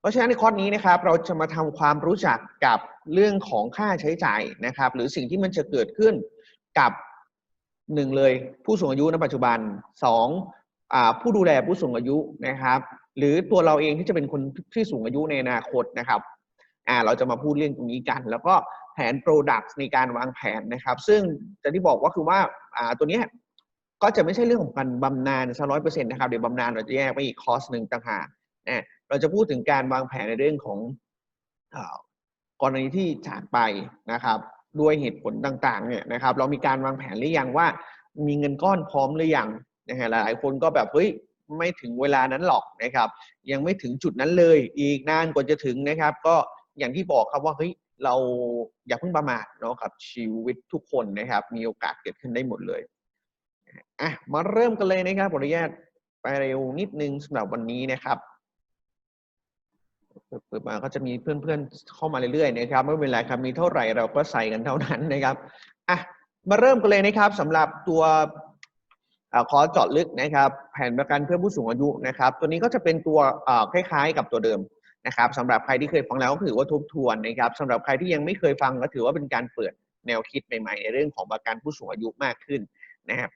เพราะฉะนั้นในคอร์สนี้นะครับเราจะมาทำความรู้จักกับเรื่องของค่าใช้จ่ายนะครับ หรือสิ่งที่มันจะเกิดขึ้นกับหนึ่งเลยผู้สูงอายุในปัจจุบันสองอผู้ดูแลผู้สูงอายุนะครับ หรือตัวเราเองที่จะเป็นคนที่สูงอายุในอนาคตนะครับเราจะมาพูดเรื่องตรงนี้กัน แล้วก็แผน Product ในการวางแผนนะครับ ซึ่งจะที่บอกว่าคือว่าตัวนี้ก็จะไม่ใช่เรื่องของการบำนาญซะร้อยเปอร์เซ็นต์นะครับ เดี๋ยวบำนาญเราจะแยกไปอีกคอร์สหนึ่งต่างหากนะ เราจะพูดถึงการวางแผนในเรื่องของกรณีที่จากไปนะครับด้วยเหตุผลต่างๆเนี่ยนะครับ เรามีการวางแผนหรือยังว่า มีเงินก้อนพร้อมหรือยังนะฮะหลายๆคนก็แบบเฮ้ยไม่ถึงเวลานั้นหรอกนะครับ ยังไม่ถึงจุดนั้นเลยอีกนานกว่าจะถึงนะครับ ก็อย่างที่บอกครับว่าเฮ้ยเราอย่าเพิ่งประมาทเนาะครับชีวิตทุกคนนะครับ มีโอกาสเกิดขึ้นได้หมดเลยอะมาเริ่มกันเลยนะครับขออนุญาตไปเร็วนิดนึงสำหรับวันนี้นะครับ เปิดมาก็จะมีเพื่อนๆเข้ามาเรื่อยๆนะครับไม่เป็นไรครับมีเท่าไหร่เราก็ใส่กันเท่านั้นนะครับอะมาเริ่มกันเลยนะครับสำหรับตัวคอร์สเจาะลึกนะครับ แผนประกันเพื่อผู้สูงอายุนะครับ ตัวนี้ก็จะเป็นตัวคล้ายๆ กับตัวเดิมนะครับสำหรับใครที่เคยฟังแล้วก็ถือว่าทบทวนนะครับสำหรับใครที่ยังไม่เคยฟังก็ถือว่าเป็นการเปิดแนวคิดใหม่ๆ ในเรื่องของประกันผู้สูงอายุมากขึ้นนะครับ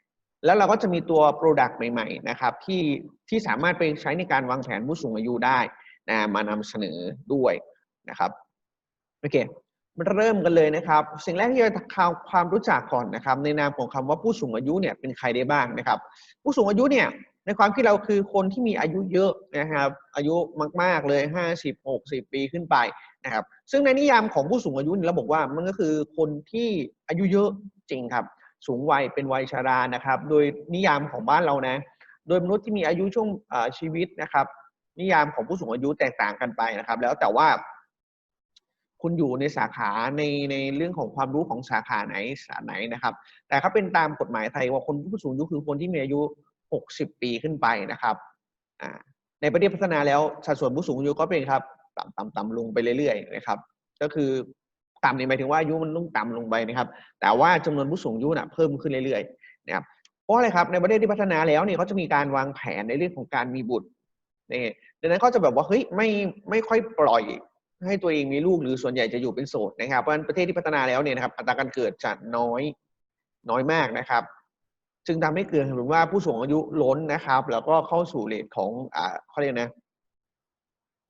แล้วเราก็จะมีตัว Product ใหม่ๆนะครับที่ที่สามารถไปใช้ในการวางแผนผู้สูงอายุได้ นะมานำเสนอด้วยนะครับโอเคมาเริ่มกันเลยนะครับ สิ่งแรกที่จะข่าวความรู้จักก่อนนะครับ ในนามของคำว่าผู้สูงอายุเนี่ยเป็นใครได้บ้างนะครับ ผู้สูงอายุเนี่ยในความคิดเราคือคนที่มีอายุเยอะนะครับ อายุมาก ๆเลย 50 60 ปีขึ้นไปนะครับ ซึ่งในนิยามของผู้สูงอายุเราบอกว่ามันก็คือคนที่อายุเยอะจริงครับ สูงวัยเป็นวัยชารานะครับ โดยนิยามของบ้านเรานะ โดยมนุษย์ที่มีอายุช่วงชีวิตนะครับ นิยามของผู้สูงอายุแตกต่างกันไปนะครับ แล้วแต่ว่าคุณอยู่ในสาขาในในเรื่องของความรู้ของสาขาไหนสาไหนนะครับ แต่ถ้าเป็นตามกฎหมายไทยว่าคนผู้สูงอายุคือคนที่มีอายุ 60 ปีขึ้นไปนะครับในประเทศพัฒนาแล้วสัดส่วนผู้สูงอายุก็เป็นครับต่ำต่ำต่ำลงไปเรื่อยๆนะครับ ก็คือต่ำนี่หมายถึงว่าอายุมันต้องต่ำลงไปนะครับ แต่ว่าจำนวนผู้สูงอายุน่ะเพิ่มขึ้นเรื่อยๆนะครับเพราะอะไรครับในประเทศที่พัฒนาแล้วเนี่ยเขาจะมีการวางแผนในเรื่องของการมีบุตร นี่ดังนั้นก็จะแบบว่าเฮ้ยไม่ไม่ค่อยปล่อยให้ตัวเองมีลูกหรือส่วนใหญ่จะอยู่เป็นโสดนะครับเพราะฉะนั้นประเทศที่พัฒนาแล้วเนี่ยนะครับอัตราการเกิดจะน้อยน้อยมากนะครับ จึงทำให้เกิดเห็นว่าผู้สูงอายุล้นนะครับ แล้วก็เข้าสู่เลทของอ่าเขาเรียกนะ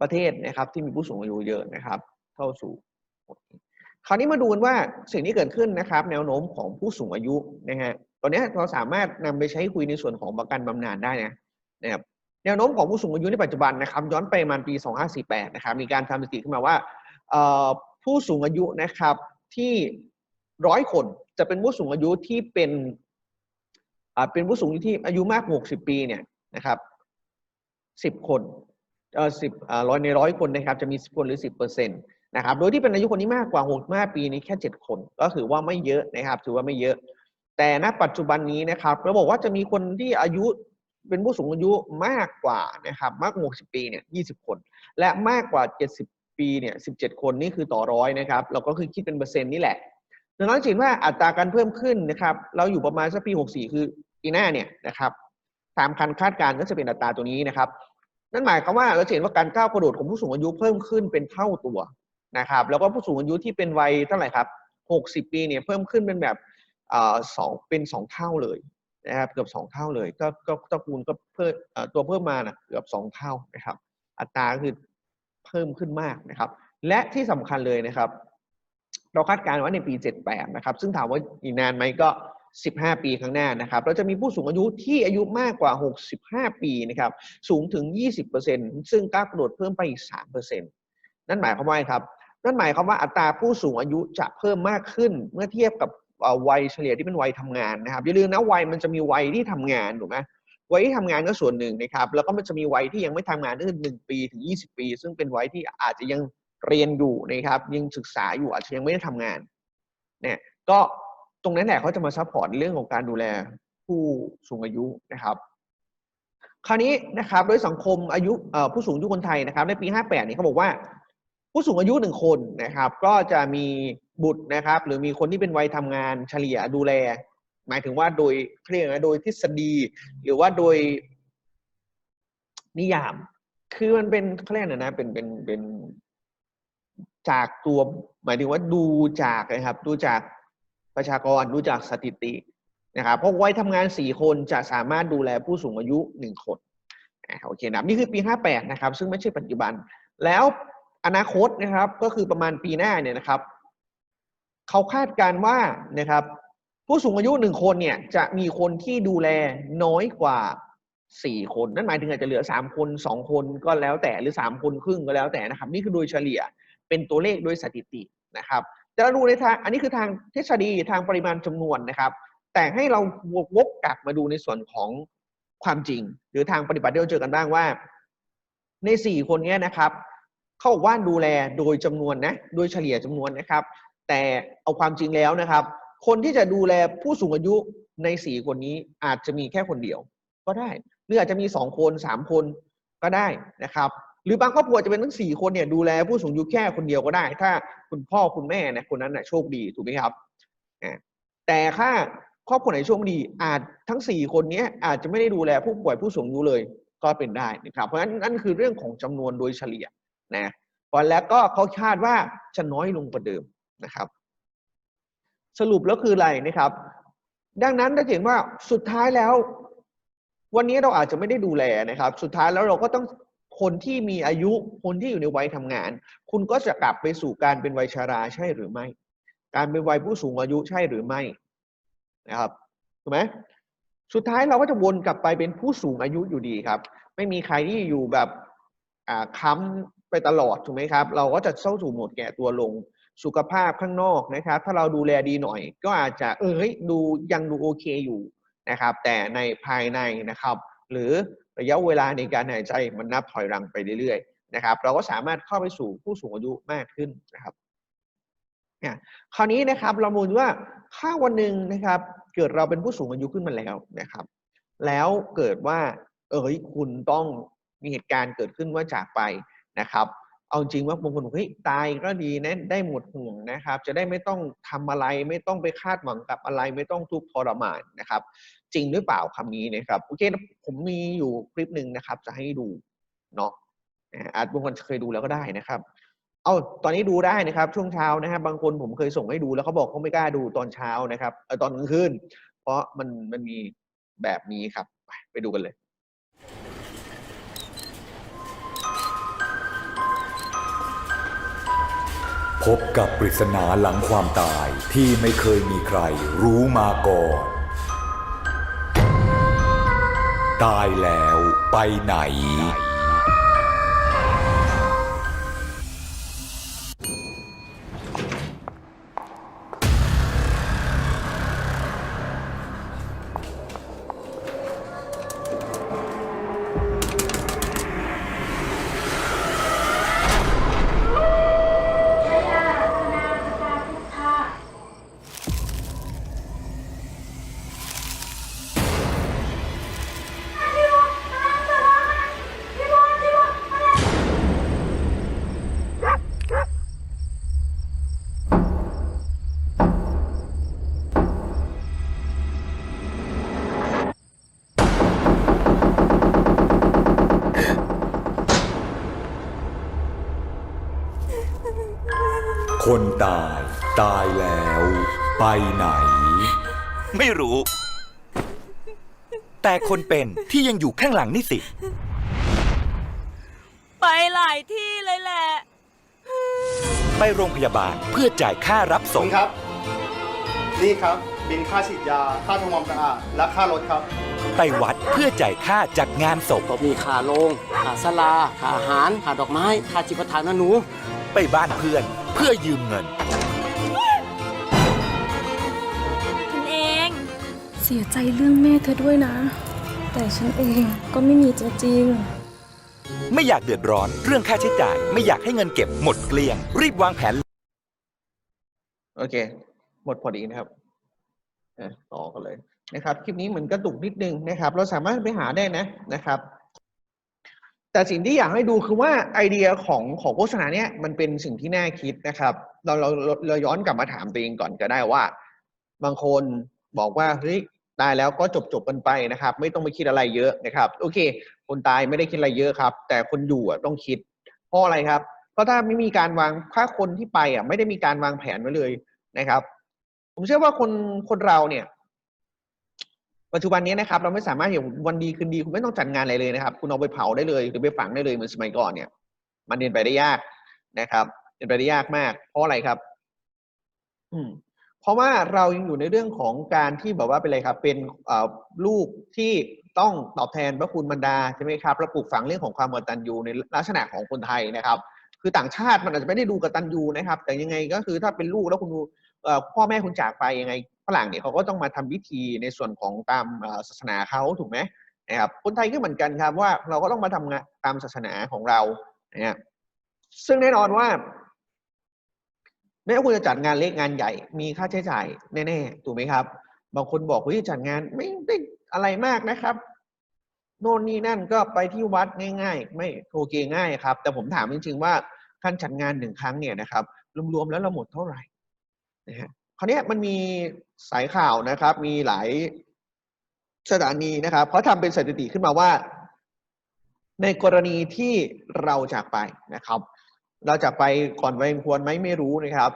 ประเทศนะครับ ที่มีผู้สูงอายุเยอะนะครับ เข้าสู่คราวนี้มาดูกันว่าสิ่งที่เกิดขึ้นนะครับ แนวโน้มของผู้สูงอายุนะฮะตอนนี้เราสามารถนำไปใช้คุยในส่วนของประกันบำนาญได้นะนะครับ แนวโน้มของผู้สูงอายุในปัจจุบันนะครับย้อนไปประมาณปี 2548 นะครับมีการทำสถิติขึ้นมาว่าผู้สูงอายุนะครับที่ร้อยคนจะเป็นผู้สูงอายุที่เป็นเป็นผู้สูงอายุที่อายุมาก 60 ปีเนี่ยนะครับ 10 คนเอ่อ10ร้อยในร้อยคนนะครับจะมี10คนหรือ10เปอร์เซ็นต์นะครับ โดยที่เป็นอายุคนนี้มากกว่า65ปีนี้แค่7คน ก็ถือว่าไม่เยอะนะครับ ถือว่าไม่เยอะ แต่ณปัจจุบันนี้นะครับเราบอกว่าจะมีคนที่อายุ เป็นผู้สูงอายุมากกว่านะครับมากกว่า60 ปีเนี่ย20 คน และมากกว่า 70 ปีเนี่ย17 คนนี่คือต่อร้อยนะครับเราก็คือคิดเป็นเปอร์เซ็นต์นี่แหละดังนั้นเห็นว่าอัตราการเพิ่มขึ้นนะครับเราอยู่ประมาณสักปี 64 คือปีหน้าเนี่ยนะครับตามการคาดการณ์ก็จะเป็นอัตราตัวนี้นะครับ นั่นหมายความว่าเราเห็นว่าการก้าวกระโดดของผู้สูงอายุเพิ่มขึ้นเป็นเท่าตัวนะครับแล้วก็ผู้สูงอายุที่เป็นวัยเท่าไหร่ครับ 60 ปีเนี่ยเพิ่มขึ้นเป็นแบบสองเป็นสองเท่าเลย นะครับเกือบสองเท่าเลยก็ก็ตระกูลก็เพิ่มตัวเพิ่มมานะเกือบสองเท่านะครับ อัตราคือเพิ่มขึ้นมากนะครับ และที่สำคัญเลยนะครับ เราคาดการณ์ว่าในปี 78 นะครับ ซึ่งถามว่าอีกนานไหมก็ 15 ปีข้างหน้านะครับ เราจะมีผู้สูงอายุที่อายุมากกว่า 65 ปีนะครับ สูงถึง 20%ซึ่งก้าวกระโดดเพิ่มไปอีก 3%นั่นหมายความว่าครับนั่นหมายความว่าอัตราผู้สูงอายุจะเพิ่มมากขึ้นเมื่อเทียบกับ วัยเฉลี่ยที่เป็นวัยทำงานนะครับอย่าลืมนะวัยมันจะมีวัยที่ทำงานถูกไหมวัยที่ทำงานก็ส่วนหนึ่งนะครับ แล้วก็มันจะมีวัยที่ยังไม่ทำงานก็คือหนึ่งปีถึงยี่สิบปี ซึ่งเป็นวัยที่อาจจะยังเรียนอยู่นะครับ ยังศึกษาอยู่อาจจะยังไม่ได้ทำงานเนี่ยก็ตรงนั้นแหละเขาจะมาซัพพอร์ตเรื่องของการดูแลผู้สูงอายุนะครับ คราวนี้นะครับโดยสังคมอายุผู้สูงอายุคนไทยนะครับ ในปี 58 นี่เขาบอกว่า ผู้สูงอายุหนึ่งคนนะครับ ก็จะมี บุตรนะครับ หรือมีคนที่เป็นวัยทำงานเฉลี่ยดูแล หมายถึงว่าโดยเรียกนะโดยทฤษฎี หรือว่าโดยนิยาม คือมันเป็นเขาเรียกอะไรนะเป็นเป็นเป็นจากตัวหมายถึงว่าดูจากนะครับ ดูจากประชากรดูจากสถิตินะครับเพราะวัยทำงานสี่คนจะสามารถดูแลผู้สูงอายุหนึ่งคนโอเคนะนี่คือปีห้าแปดนะครับ ซึ่งไม่ใช่ปัจจุบัน แล้วอนาคตนะครับก็คือประมาณปีหน้าเนี่ยนะครับ เขาคาดการณ์ว่านะครับ ผู้สูงอายุหนึ่งคนเนี่ยจะมีคนที่ดูแลน้อยกว่าสี่คน นั่นหมายถึงอาจจะเหลือสามคนสองคนก็แล้วแต่หรือสามคนครึ่งก็แล้วแต่นะครับ นี่คือโดยเฉลี่ยเป็นตัวเลขโดยสถิตินะครับแต่เราดูในทางอันนี้คือทางทฤษฎีทางปริมาณจำนวนนะครับ แต่ให้เราวกวกกลับมาดูในส่วนของความจริง หรือทางปฏิบัติที่เราเจอกันบ้างว่า ในสี่คนเนี้ยนะครับเขาบอกว่าดูแลโดยจำนวนนะโดยเฉลี่ยจำนวนนะครับ แต่เอาความจริงแล้วนะครับ คนที่จะดูแลผู้สูงอายุในสี่คนนี้อาจจะมีแค่คนเดียว ก็ได้ หรืออาจจะมีสองคนสามคนก็ได้นะครับ หรือบางครอบครัวจะเป็นทั้งสี่คนเนี่ยดูแลผู้สูงอายุแค่คนเดียวก็ได้ ถ้าคุณพ่อคุณแม่เนี่ยคนนั้นน่ะโชคดีถูกไหมครับแต่ถ้าครอบครัวไหนโชคดีอาจทั้งสี่คนนี้อาจจะไม่ได้ดูแลผู้ป่วยผู้สูงอายุเลยก็เป็นได้นะครับ เพราะฉะนั้นนั่นคือเรื่องของจำนวนโดยเฉลี่ยนะพอแล้วก็เขาคาดว่าจะน้อยลงกว่าเดิม นะครับ สรุปแล้วคืออะไรนะครับ ดังนั้นจะเห็นว่าสุดท้ายแล้ว วันนี้เราอาจจะไม่ได้ดูแลนะครับ สุดท้ายแล้วเราก็ต้องคนที่มีอายุคนที่อยู่ในวัยทำงาน คุณก็จะกลับไปสู่การเป็นวัยชราใช่หรือไม่ การเป็นวัยผู้สูงอายุใช่หรือไม่นะครับถูกไหมสุดท้ายเราก็จะวนกลับไปเป็นผู้สูงอายุอยู่ดีครับ ไม่มีใครที่อยู่แบบค้ำไปตลอดถูกไหมครับ เราก็จะเข้าสู่โหมดแก่ตัวลง สุขภาพข้างนอกนะครับ ถ้าเราดูแลดีหน่อย ก็อาจจะเอ้ยดูยังดูโอเคอยู่นะครับ แต่ในภายในนะครับ หรือระยะเวลาในการหายใจมันนับถอยหลังไปเรื่อยๆนะครับ เราก็สามารถเข้าไปสู่ผู้สูงอายุมากขึ้นนะครับเนี่ยคราวนี้นะครับเรามูลว่าถ้าวันหนึ่งนะครับ เกิดเราเป็นผู้สูงอายุขึ้นมาแล้วนะครับ แล้วเกิดว่า เอ้ยคุณต้องมีเหตุการณ์เกิดขึ้นว่าจากไปนะครับ เอาจริงว่าบางคนบอกเฮ้ยตายก็ดีนะได้หมดห่วงนะครับ จะได้ไม่ต้องทำอะไรไม่ต้องไปคาดหวังกับอะไรไม่ต้องทุกข์ทรมานนะครับ จริงหรือเปล่าคำนี้นะครับโอเคผมมีอยู่คลิปหนึ่งนะครับ จะให้ดูเนาะอาจบางคนเคยดูแล้วก็ได้นะครับ เอาตอนนี้ดูได้นะครับ ช่วงเช้านะครับบางคนผมเคยส่งให้ดูแล้วเขาบอกเขาไม่กล้าดูตอนเช้านะครับเออตอนกลางคืนเพราะมันมันมีแบบนี้ครับไปดูกันเลย พบกับปริศนาหลังความตายที่ไม่เคยมีใครรู้มาก่อน ตายแล้วไปไหน ตาย ตายแล้ว ไปไหน ไม่รู้ แต่คนเป็นที่ยังอยู่ข้างหลังนี่สิ ไปหลายที่เลยแหละ ไปโรงพยาบาลเพื่อจ่ายค่ารับขอบส่คุงณครับ นี่ครับ บินค่าฉีดยา ค่าทำความสะอาด และค่ารถครับ ไปวัดเพื่อจ่ายค่าจัดงานศพ ก็มีค่าโรงค่าสลาค่าอาหารค่าดอกไม้ค่าจิปาถานะหนู ไปบ้านเพื่อน เพื่อยืมเงินคุณเอง เสียใจเรื่องแม่เธอด้วยนะ แต่ฉันเองก็ไม่มีจริงๆไม่อยากเดือดร้อนเรื่องค่าใช้จ่าย ไม่อยากให้เงินเก็บหมดเกลี้ยง รีบวางแผน โอเค หมดพอดีนะครับอะต่อกันเลยนะครับ คลิปนี้เหมือนกระตุกนิดนึงนะครับ เราสามารถไปหาได้นะนะครับ แต่สิ่งที่อยากให้ดูคือว่าไอเดียของของโฆษณาเนี้ยมันเป็นสิ่งที่น่าคิดนะครับ เราเราเราย้อนกลับมาถามตัวเองก่อนก็ได้ว่า บางคนบอกว่าเฮ้ยตายแล้วก็จบจบกันไปนะครับ ไม่ต้องไปคิดอะไรเยอะนะครับ โอเค คนตายไม่ได้คิดอะไรเยอะครับ แต่คนอยู่อะต้องคิด เพราะอะไรครับ เพราะถ้าไม่มีการวางถ้าคนที่ไปอะไม่ได้มีการวางแผนไว้เลยนะครับ ผมเชื่อว่าคนคนเราเนี่ย ปัจจุบันนี้นะครับเราไม่สามารถอย่างวันดีคืนดีคุณไม่ต้องจัดงานอะไรเลยนะครับ คุณเอาไปเผาได้เลยหรือไปฝังได้เลยเหมือนสมัยก่อนเนี่ย มันเดินไปได้ยากนะครับเดินไปได้ยากมาก เพราะอะไรครับ อืมเพราะว่าเรายังอยู่ในเรื่องของการที่แบบว่าเป็นอะไรครับ เป็นลูกที่ต้องตอบแทนพระคุณบรรดาใช่ไหมครับแล้วปลูกฝังเรื่องของความกตัญญูในลักษณะของคนไทยนะครับ คือต่างชาติมันอาจจะไม่ได้ดูกตัญญูนะครับ แต่ยังไงก็คือถ้าเป็นลูกแล้วคุณพ่อแม่คุณจากไปยังไง ฝรั่งเนี่ยเขาก็ต้องมาทำพิธีในส่วนของตามศาสนาเขาถูกไหมนะครับคนไทยก็เหมือนกันครับว่าเราก็ต้องมาทำงานตามศาสนาของเรานะฮะซึ่งแน่นอนว่าไม่ว่าคุณจะจัดงานเล็กงานใหญ่มีค่าใช้จ่ายแน่ๆถูกไหมครับ บางคนบอกเฮ้ยจัดงานไม่ได้อะไรมากนะครับ โน่นนี่นั่นก็ไปที่วัดง่าย ๆ ไม่โอเคง่ายครับ แต่ผมถามจริงๆว่าการจัดงานหนึ่งครั้งเนี่ยนะครับรวมๆแล้วเราหมดเท่าไหร่นะฮะ ราวนี้มันมีสายข่าวนะครับ มีหลายสถานีนะครับเขาทำเป็นสถิติขึ้นมาว่า ในกรณีที่เราจากไปนะครับ เราจากไปก่อนวัยควรไหมไม่รู้นะครับ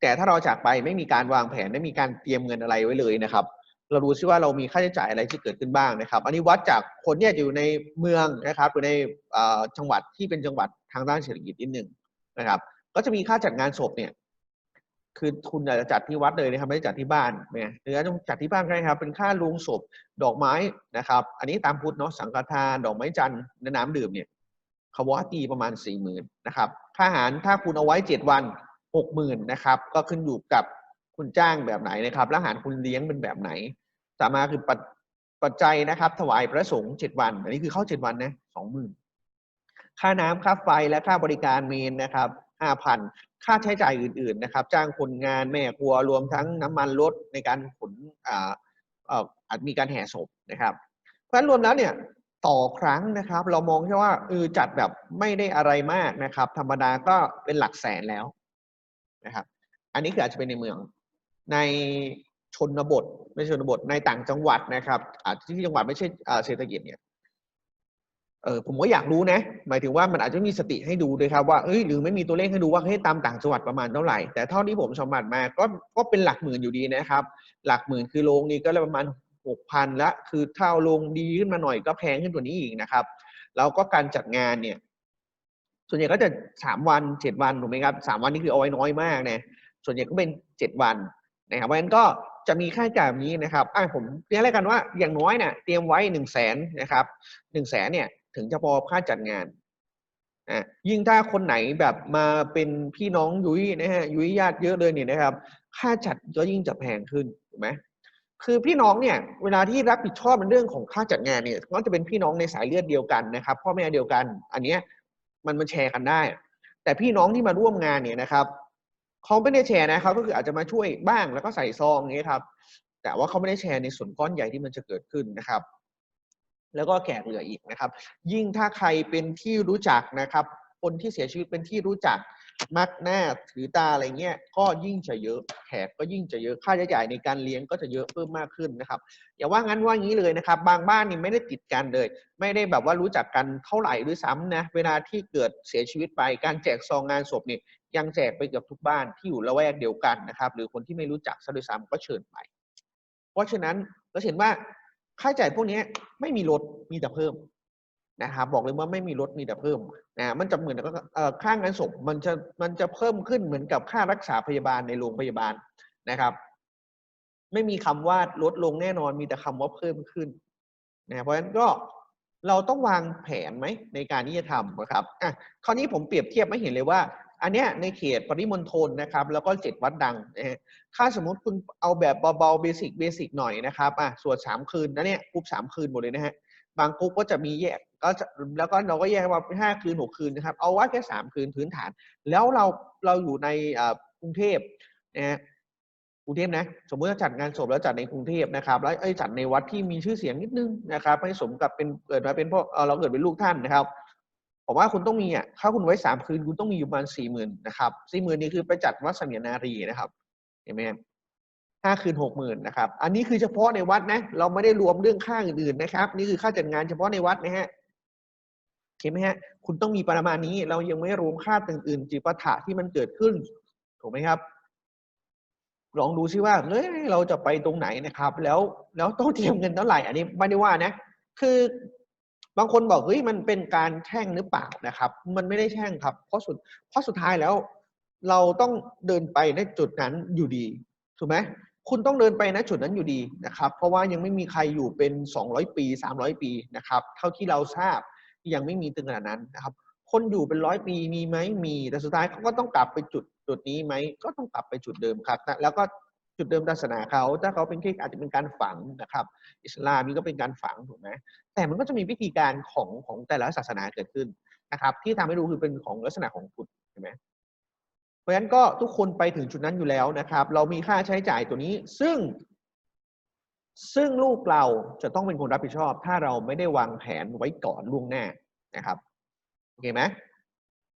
แต่ถ้าเราจากไปไม่มีการวางแผนไม่มีการเตรียมเงินอะไรไว้เลยนะครับ เราดูซิว่าเรามีค่าใช้จ่ายอะไรที่เกิดขึ้นบ้างนะครับ อันนี้วัดจากคนเนี่ยอยู่ในเมืองนะครับอยู่ในจังหวัดที่เป็นจังหวัดทางด้านเศรษฐกิจนิดหนึ่งนะครับ ก็จะมีค่าจัดงานศพเนี่ย คือคุณอาจจะจัดที่วัดเลยนะครับไม่ได้จัดที่บ้านเนี่ยหรืออาจจะจัดที่บ้านก็ได้ครับ เป็นค่าลงศพดอกไม้นะครับ อันนี้ตามพุทธเนาะสังฆทานดอกไม้จันทร์น้ำดื่มเนี่ยเขาวาตีประมาณสี่หมื่นนะครับค่าอาหารถ้าคุณเอาไว้เจ็ดวันหกหมื่นนะครับ ก็ขึ้นอยู่กับคุณจ้างแบบไหนนะครับแล้วอาหารคุณเลี้ยงเป็นแบบไหนต่อมาคือปัจปัจจัยนะครับ ถวายพระสงฆ์เจ็ดวัน อันนี้คือเข้าเจ็ดวันนะสองหมื่นค่าน้ำค่าไฟและค่าบริการเมนนะครับ ห้าพันค่าใช้จ่ายอื่นๆนะครับ จ้างคนงานแม่ครัวรวมทั้งน้ำมันรถในการขนอ่าเอ่ออาจมีการแห่ศพนะครับ เพราะฉะนั้นรวมแล้วเนี่ยต่อครั้งนะครับ เรามองแค่ว่าเออจัดแบบไม่ได้อะไรมากนะครับ ธรรมดาก็เป็นหลักแสนแล้วนะครับ อันนี้คืออาจจะเป็นในเมืองในชนบทไม่ชนบทในต่างจังหวัดนะครับอาจจะที่จังหวัดไม่ใช่เศรษฐกิจเนี่ย เออผมก็อยากรู้นะ หมายถึงว่ามันอาจจะมีสติให้ดูด้วยครับว่าเอ้ยหรือไม่มีตัวเลขให้ดูว่าเฮ้ตามต่างจังหวัดประมาณเท่าไหร่แต่เท่าที่ผมสมบัติมาก็ก็เป็นหลักหมื่นอยู่ดีนะครับ หลักหมื่นคือโรงนี้ก็เลยประมาณหกพันละคือถ้าเอาโรงดีขึ้นมาหน่อยก็แพงขึ้นกว่านี้อีกนะครับแล้วก็การจัดงานเนี่ย ส่วนใหญ่ก็จะสามวันเจ็ดวันถูกไหมครับสามวันนี่คือเอาไว้น้อยมากนี่ยส่วนใหญ่ก็เป็นเจ็ดวันนะครับเพราะฉะนั้นก็จะมีค่าใช้จ่ายแบบนี้นะครับอะผมเรียกแล้วกันว่าอย่างน้อยเนี่ยเตรียมไว้หนึ่งแสนนะครับหนึ่งแสนเนี่ย ถึงจะพอค่าจัดงานอะยิ่งถ้าคนไหนแบบมาเป็นพี่น้องยุ้ยนะฮะยุ้ยญาติเยอะเลยเนี่ยนะครับ ค่าจัดก็ยิ่งจะแพงขึ้นถูกไหมคือพี่น้องเนี่ยเวลาที่รับผิดชอบในเรื่องของค่าจัดงานเนี่ยก็จะเป็นพี่น้องในสายเลือดเดียวกันนะครับพ่อแม่เดียวกัน อันเนี้ยมันมันแชร์กันได้ แต่พี่น้องที่มาร่วมงานเนี่ยนะครับเขาไม่ได้แชร์นะครับก็คืออาจจะมาช่วยบ้างแล้วก็ใส่ซองอย่างเงี้ยครับ แต่ว่าเขาไม่ได้แชร์ในส่วนก้อนใหญ่ที่มันจะเกิดขึ้นนะครับ แล้วก็แขกเหลืออีกนะครับ ยิ่งถ้าใครเป็นที่รู้จักนะครับ คนที่เสียชีวิตเป็นที่รู้จักมักหน้าถือตาอะไรเงี้ยก็ยิ่งจะเยอะแขกก็ยิ่งจะเยอะค่าใช้จ่ายในการเลี้ยงก็จะเยอะเพิ่มมากขึ้นนะครับ อย่าว่างั้นว่างี้เลยนะครับ บางบ้านนี่ไม่ได้ติดกันเลย ไม่ได้แบบว่ารู้จักกันเท่าไหร่ด้วยซ้ำนะเวลาที่เกิดเสียชีวิตไปการแจกซองงานศพเนี่ยยังแจกไปเกือบทุกบ้านที่อยู่ละแวกเดียวกันนะครับ หรือคนที่ไม่รู้จักซะด้วยซ้ำก็เชิญไป เพราะฉะนั้นเราเห็นว่า ค่าใช้จ่ายพวกนี้ไม่มีลดมีแต่เพิ่มนะครับบอกเลยว่าไม่มีลดมีแต่เพิ่มนะมันจะเหมือนกับค่างานศพมันจะมันจะเพิ่มขึ้นเหมือนกับค่ารักษาพยาบาลในโรงพยาบาลนะครับ ไม่มีคำว่าลดลงแน่นอนมีแต่คำว่าเพิ่มขึ้นนะเพราะฉะนั้นก็เราต้องวางแผนไหมในการที่จะทำนะครับอะคราวนี้ผมเปรียบเทียบไม่เห็นเลยว่า อันเนี้ยในเขตปริมณฑลนะครับแล้วก็เจ็ดวัดดังนะฮะถ้าสมมติคุณเอาแบบเบาๆเบสิกเบสิกหน่อยนะครับอะสวดสามคืนนะเนี่ยกรุ๊ปสามคืนหมดเลยนะฮะบางกรุ๊ปก็จะมีแยกก็จะแล้วก็เราก็แยกว่าห้าคืนหกคืนนะครับเอาว่าแค่สามคืนพื้นฐาน แล้วเราเราอยู่ในอ่ากรุงเทพนะฮะกรุงเทพนะสมมติจะจัดงานศพแล้วจัดในกรุงเทพนะครับแล้วเอ้ยจัดในวัดที่มีชื่อเสียงนิดนึงนะครับให้สมกับเป็นเกิดมาเป็นพ่อเราเกิดเป็นลูกท่านนะครับ ผมว่าคุณต้องมีอะถ้าคุณไว้สามคืนคุณต้องมีอยู่ประมาณสี่หมื่นนะครับสี่หมื่นนี่คือไปจัดวัดเสมียนารีนะครับเห็นไหมครับห้าคืนหกหมื่นนะครับ อันนี้คือเฉพาะในวัดนะ เราไม่ได้รวมเรื่องค่าอื่นๆนะครับ นี่คือค่าจัดงานเฉพาะในวัดนะฮะเห็นไหมฮะ คุณต้องมีประมาณนี้เรายังไม่รวมค่าอื่นๆจิปาถะที่มันเกิดขึ้น ถูกไหมครับ ลองดูซิว่าเฮ้ยเราจะไปตรงไหนนะครับ แล้วแล้วต้องเตรียมเงินเท่าไหร่ อันนี้ไม่ได้ว่านะ คือ บางคนบอกเฮ้ยมันเป็นการแช่งหรือเปล่านะครับ มันไม่ได้แช่งครับ เพราะสุดเพราะสุดท้ายแล้ว เราต้องเดินไปในจุดนั้นอยู่ดีถูกไหมคุณต้องเดินไปณจุดนั้นอยู่ดีนะครับ เพราะว่ายังไม่มีใครอยู่เป็น 200 ปี 300 ปีนะครับ เท่าที่เราทราบยังไม่มีถึงขนาดนั้นนะครับ คนอยู่เป็นร้อยปีมีไหมมีแต่สุดท้ายเขาก็ต้องกลับไปจุดจุดนี้ไหมก็ต้องกลับไปจุดเดิมครับ แล้วก็ จุดเดิมศาสนาเขาถ้าเขาเป็นแค่อาจจะเป็นการฝังนะครับ อิสลามนี่ก็เป็นการฝังถูกไหมแต่มันก็จะมีวิธีการของของแต่ละศาสนาเกิดขึ้นนะครับ ที่ทำให้ดูคือเป็นของลักษณะของพุทธใช่ไหมเพราะฉะนั้นก็ทุกคนไปถึงจุดนั้นอยู่แล้วนะครับ เรามีค่าใช้จ่ายตัวนี้ซึ่ง ซึ่งลูกเราจะต้องเป็นคนรับผิดชอบ ถ้าเราไม่ได้วางแผนไว้ก่อนล่วงหน้านะครับโอเคไหม